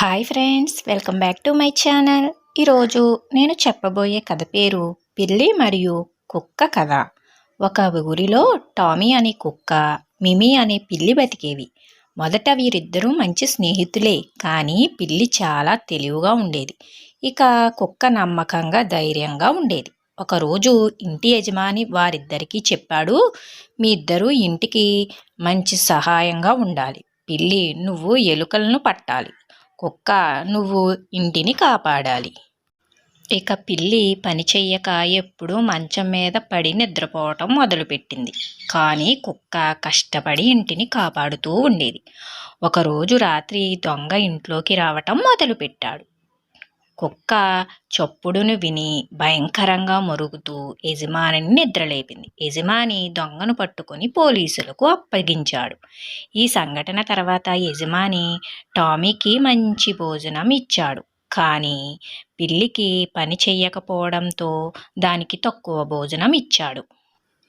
Hi friends welcome back to my channel ఈరోజు నేను చెప్పబోయే కథ పేరు పిల్లి మరియు కుక్క కథ. ఒక ఊరిలో టామీ అనే కుక్క మిమి అనే పిల్లి బతికేవి. మొదట వీరిద్దరూ మంచి స్నేహితులే కానీ పిల్లి చాలా తెలివిగా ఉండేది. ఇక కుక్క నమ్మకంగా ధైర్యంగా ఉండేది. ఒకరోజు ఇంటి యజమాని వారిద్దరికీ చెప్పాడు మీ ఇద్దరూ ఇంటికి మంచి సహాయంగా ఉండాలి. పిల్లి నువ్వు ఎలుకలను పట్టాలి. కుక్క నువ్వు ఇంటిని కాపాడాలి. ఇక పిల్లి పని చెయ్యక ఎప్పుడూ మంచం మీద పడి నిద్రపోవటం మొదలుపెట్టింది. కానీ కుక్క కష్టపడి ఇంటిని కాపాడుతూ ఉండేది. ఒకరోజు రాత్రి దొంగ ఇంట్లోకి రావటం మొదలుపెట్టాడు. కుక్క చప్పుడును విని భయంకరంగా మరుగుతూ యజమానిని నిద్రలేపింది. యజమాని దొంగను పట్టుకొని పోలీసులకు అప్పగించాడు. ఈ సంఘటన తర్వాత యజమాని టామీకి మంచి భోజనం ఇచ్చాడు. కానీ పిల్లికి పని చెయ్యకపోవడంతో దానికి తక్కువ భోజనం ఇచ్చాడు.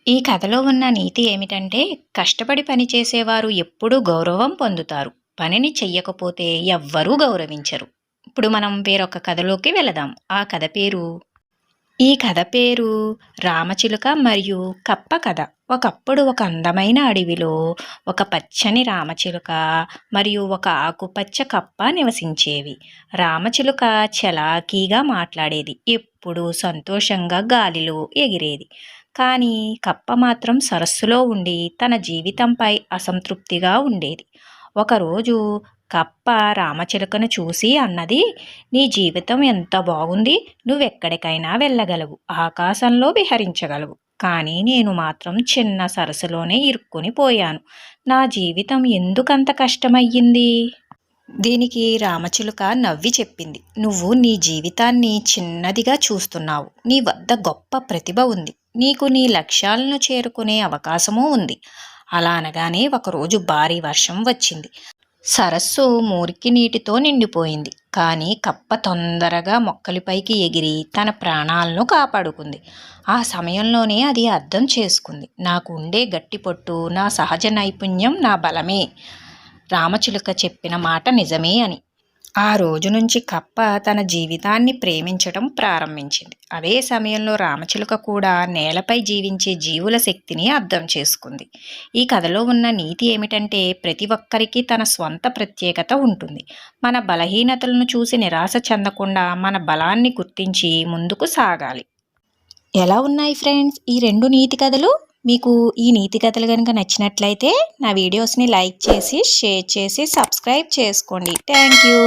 ఈ కథలో ఉన్న నీతి ఏమిటంటే కష్టపడి పని చేసేవారు ఎప్పుడూ గౌరవం పొందుతారు. పనిని చెయ్యకపోతే ఎవ్వరూ గౌరవించరు. ఇప్పుడు మనం వేరొక కథలోకి వెళదాం. ఆ కథ పేరు? ఈ కథ పేరు రామచిలుక మరియు కప్ప కథ. ఒకప్పుడు ఒక అందమైన అడవిలో ఒక పచ్చని రామచిలుక మరియు ఒక ఆకుపచ్చ కప్ప నివసించేవి. రామచిలుక చలాకీగా మాట్లాడేది. ఎప్పుడూ సంతోషంగా గాలిలో ఎగిరేది. కానీ కప్ప మాత్రం సరస్సులో ఉండి తన జీవితంపై అసంతృప్తిగా ఉండేది. ఒకరోజు కప్ప రామచిలుకను చూసి అన్నది నీ జీవితం ఎంత బాగుంది నువ్వెక్కడికైనా వెళ్ళగలవు ఆకాశంలో విహరించగలవు. కానీ నేను మాత్రం చిన్న సరస్సులోనే ఇరుక్కుని పోయాను. నా జీవితం ఎందుకంత కష్టమయ్యింది? దీనికి రామచిలుక నవ్వి చెప్పింది. నువ్వు నీ జీవితాన్ని చిన్నదిగా చూస్తున్నావు. నీ వద్ద గొప్ప ప్రతిభ ఉంది. నీకు నీ లక్ష్యాలను చేరుకునే అవకాశమూ ఉంది అలా అనగానే ఒకరోజు భారీ వర్షం వచ్చింది. సరస్సు మురికి నీటితో నిండిపోయింది. కానీ కప్ప తొందరగా మొక్కలపైకి ఎగిరి తన ప్రాణాలను కాపాడుకుంది. ఆ సమయంలోనే అది అర్థం చేసుకుంది. నాకు ఉండే గట్టి పొట్టు నా సహజ నైపుణ్యం నా బలమే. రామచిలుక చెప్పిన మాట నిజమే అని. ఆ రోజు నుంచి కప్ప తన జీవితాన్ని ప్రేమించటం ప్రారంభించింది. అదే సమయంలో రామచిలుక కూడా నేలపై జీవించే జీవుల శక్తిని అర్థం చేసుకుంది. ఈ కథలో ఉన్న నీతి ఏమిటంటే ప్రతి ఒక్కరికి తన స్వంత ప్రత్యేకత ఉంటుంది. మన బలహీనతలను చూసి నిరాశ చెందకుండా మన బలాన్ని గుర్తించి ముందుకు సాగాలి. ఎలా ఉన్నాయి ఫ్రెండ్స్ ఈ రెండు నీతి కథలు? మీకు ఈ నీతి కథలు కనుక నచ్చినట్లయితే నా వీడియోస్ని లైక్ చేసి షేర్ చేసి సబ్స్క్రైబ్ చేసుకోండి. Thank you.